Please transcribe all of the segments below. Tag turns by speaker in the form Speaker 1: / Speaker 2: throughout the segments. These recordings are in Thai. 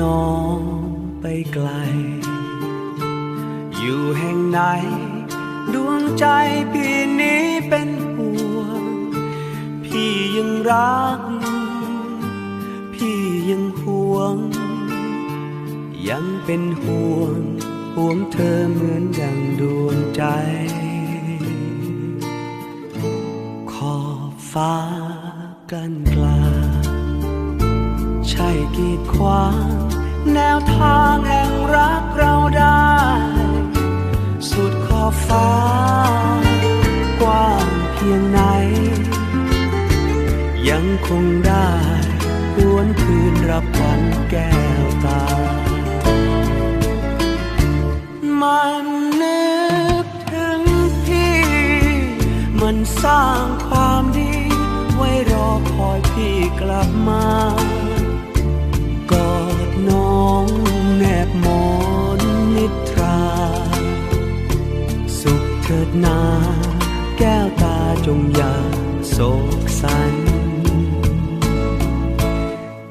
Speaker 1: น้องไปไกล อยู่แห่งไหน ดวงใจพี่นี้เป็นห่วง พี่ยังรัก พี่ยังห่วง ยังเป็นห่วง ห่วงเธอเหมือนดังดวงใจ ขอบฟ้ากันไกล ใช่กีดขวางแนวทางแห่งรักเราได้ สุดขอบฟ้า กว้างเพียงไหน ยังคงได้หวนคืนรับวัญแก้วตา มันนึกถึงพี่ มันสร้างความดี ไว้รอคอยพี่กลับมา ถิดนา แก้วตาจงอย่าโศกสัน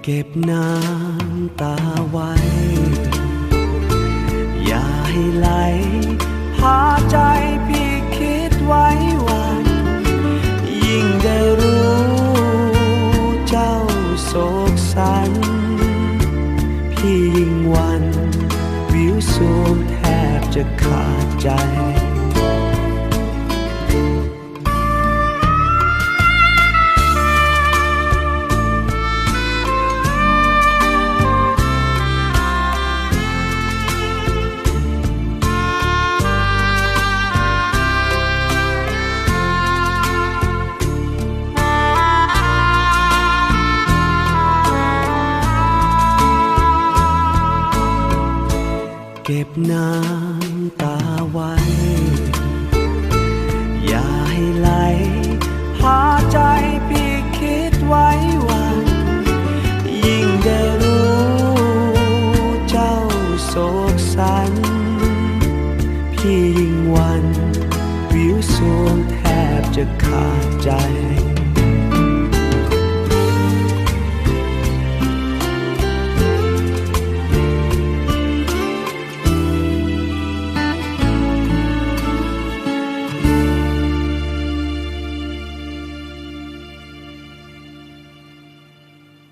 Speaker 1: เก็บน้ำตาไว้ อย่าให้ไหล พาใจพี่คิดไว้วัน ยิ่งได้รู้เจ้าโศกสัน พี่ยิ่งวัน วิวสูงแทบจะขาดใจ เก็บน้ำตาไว้ อย่าให้ไหลพาใจพี่คิดไว้วันยิ่งได้รู้เจ้าโศกสัน พี่ยิ่งวัน วิวสวงแทบจะขาดใจ